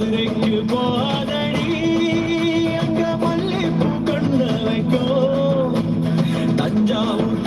குதிரைக்கு போதடி அங்க மல்லிப்பூ கொண்டு வைக்கோ. தஞ்சாவூர்